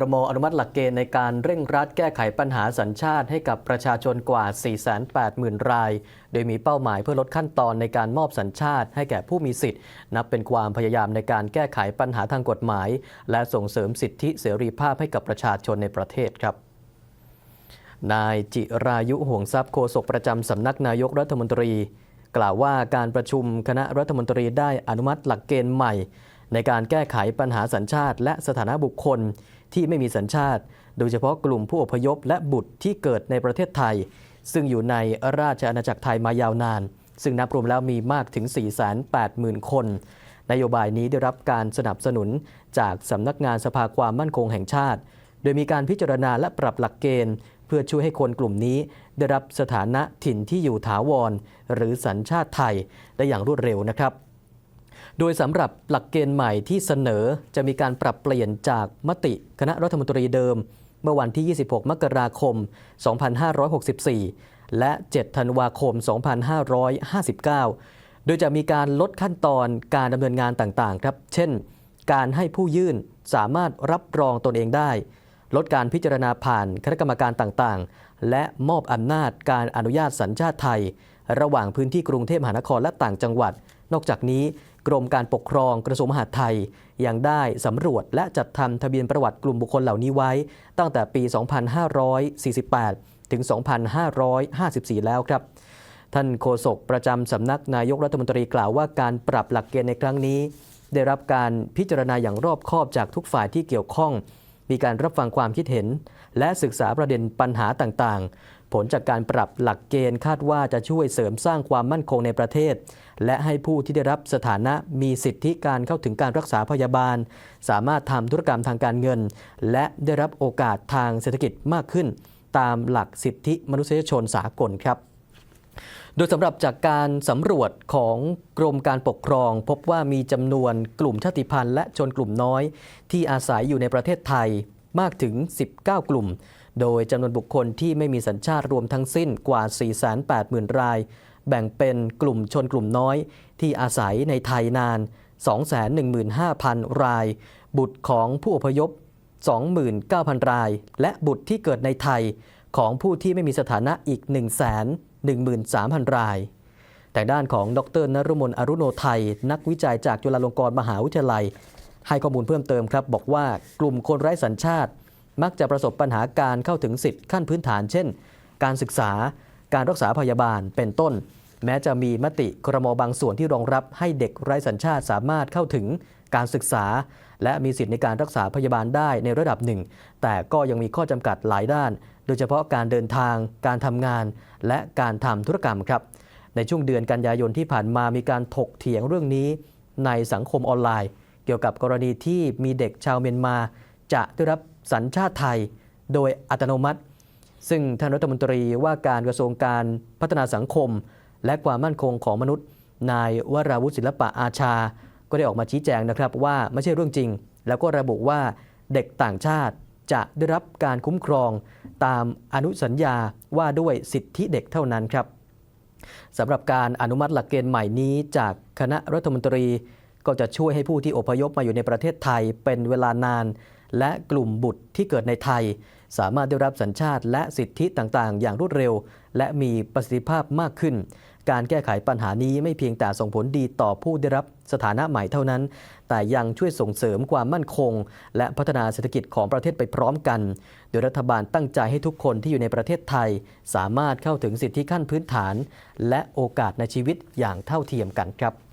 รมอนุมัติหลักเกณฑ์ในการเร่งรัดแก้ไขปัญหาสัญชาติให้กับประชาชนกว่า 480,000 ราย โดยมีเป้าหมายเพื่อลดขั้นตอนในการมอบสัญชาติให้แก่ผู้มีสิทธิ์ นับเป็นความพยายามในการแก้ไขปัญหาทางกฎหมาย และส่งเสริมสิทธิเสรีภาพให้กับประชาชนในประเทศครับนายจิรายุห่วงทรัพย์โฆษกประจำสำนักนายกรัฐมนตรี กล่าวว่าการประชุมคณะรัฐมนตรีได้อนุมัติหลักเกณฑ์ใหม่ ในการแก้ไขปัญหาสัญชาติ และสถานะบุคคล ที่ไม่มีสัญชาติ โดยเฉพาะกลุ่มผู้อพยพและบุตรที่เกิดในประเทศไทย ซึ่งอยู่ในราชอาณาจักรไทยมายาวนาน ซึ่งนับรวมแล้วมีมากถึง 480,000 คน นโยบายนี้ได้รับการสนับสนุนจากสำนักงานสภาความมั่นคงแห่งชาติ โดยมีการพิจารณาและปรับหลักเกณฑ์ เพื่อช่วยให้คนกลุ่มนี้ได้รับสถานะถิ่นที่อยู่ถาวร หรือสัญชาติไทยได้อย่างรวดเร็วนะครับ โดยสำหรับหลักเกณฑ์ใหม่ที่เสนอจะมีการปรับเปลี่ยนจากมติคณะรัฐมนตรีเดิม เมื่อวันที่ 26 มกราคม 2564 และ 7 ธันวาคม 2559 โดยจะมีการลดขั้นตอนการดำเนินงานต่างๆ ครับ เช่น การให้ผู้ยื่นสามารถรับรองตนเองได้ ลดการพิจารณาผ่านคณะกรรมการต่างๆ และมอบอำนาจการอนุญาตสัญชาติไทย ระหว่างพื้นที่กรุงเทพมหานครและต่างจังหวัด นอกจากนี้ กรมการปกครองกระทรวงมหาดไทย ยังได้สำรวจและจัดทำทะเบียนประวัติกลุ่มบุคคลเหล่านี้ไว้ ตั้งแต่ปี 2548 ถึง 2554 แล้วครับ ท่านโฆษกประจำสำนักนายกรัฐมนตรีกล่าวว่าการปรับหลักเกณฑ์ในครั้งนี้ ได้รับการพิจารณาอย่างรอบคอบจากทุกฝ่ายที่เกี่ยวข้อง มีการรับฟังความคิดเห็น และศึกษาประเด็นปัญหาต่างๆ ผลจากการปรับหลักเกณฑ์คาดว่าจะช่วยเสริมสร้างความมั่นคงในประเทศ และให้ผู้ที่ได้รับสถานะมีสิทธิการเข้าถึงการรักษาพยาบาล สามารถทำธุรกรรมทางการเงิน และได้รับโอกาสทางเศรษฐกิจมากขึ้น ตามหลักสิทธิมนุษยชนสากลครับโดยสำหรับจากการสำรวจของกรมการปกครอง พบว่ามีจำนวนกลุ่มชาติพันธุ์และชนกลุ่มน้อย ที่อาศัยอยู่ในประเทศไทยมากถึง 19 กลุ่ม โดยจำนวนบุคคลที่ไม่มีสัญชาติรวมทั้งสิ้นกว่า 480,000 ราย แบ่งเป็นกลุ่มชนกลุ่มน้อย ที่อาศัยในไทยนาน 215,000 ราย บุตรของผู้อพยพ 29,000 ราย และบุตรที่เกิดในไทยของผู้ที่ไม่มีสถานะอีก 1 1 3 0 0 0 ราย แต่ด้านของดรนรุมนอรุโนไทย นักวิจัยจากจุฬาลงกรณ์มหาวิทยาลัย ให้ข้อมูลเพิ่มเติมครับ บอกว่ากลุ่มคนไร้สัญชาติ มักจะประสบปัญหาการเข้าถึงสิทธิขั้นพื้นฐาน เช่น การศึกษา การรักษาพยาบาลเป็นต้น แม้จะมีมติครมบางส่วนที่รองรับให้เด็กไร้สัญชาติสามารถเข้าถึงการศึกษา และมีสิทธิในการรักษาพยาบาลได้ในระดับหนึ่ง แต่ก็ยังมีข้อจำกัดหลายด้าน โดยเฉพาะการเดินทาง การทำงาน และการทำธุรกรรมครับ ในช่วงเดือนกันยายนที่ผ่านมามีการถกเถียงเรื่องนี้ในสังคมออนไลน์ เกี่ยวกับกรณีที่มีเด็กชาวเมียนมา จะได้รับ สัญชาติไทยโดยอัตโนมัติ ซึ่งท่านรัฐมนตรีว่าการกระทรวงการพัฒนาสังคม และความมั่นคงของมนุษย์ นายวราวุฒิศิลปะอาชา ก็ได้ออกมาชี้แจงนะครับว่าไม่ใช่เรื่องจริง แล้วก็ระบุว่าเด็กต่างชาติจะได้รับการคุ้มครองตามอนุสัญญาว่าด้วยสิทธิเด็กเท่านั้นครับสำหรับการอนุมัติหลักเกณฑ์ใหม่นี้จากคณะรัฐมนตรี ก็จะช่วยให้ผู้ที่อพยพมาอยู่ในประเทศไทยเป็นเวลานาน และกลุ่มบุตรที่เกิดในไทย สามารถได้รับสัญชาติและสิทธิต่างๆ อย่างรวดเร็ว และมีประสิทธิภาพมากขึ้น การแก้ไขปัญหานี้ไม่เพียงแต่ส่งผลดีต่อผู้ได้รับสถานะใหม่เท่านั้น แต่ยังช่วยส่งเสริมความมั่นคง และพัฒนาเศรษฐกิจของประเทศไปพร้อมกัน โดยรัฐบาลตั้งใจให้ทุกคนที่อยู่ในประเทศไทย สามารถเข้าถึงสิทธิขั้นพื้นฐาน และโอกาสในชีวิตอย่างเท่าเทียมกันครับ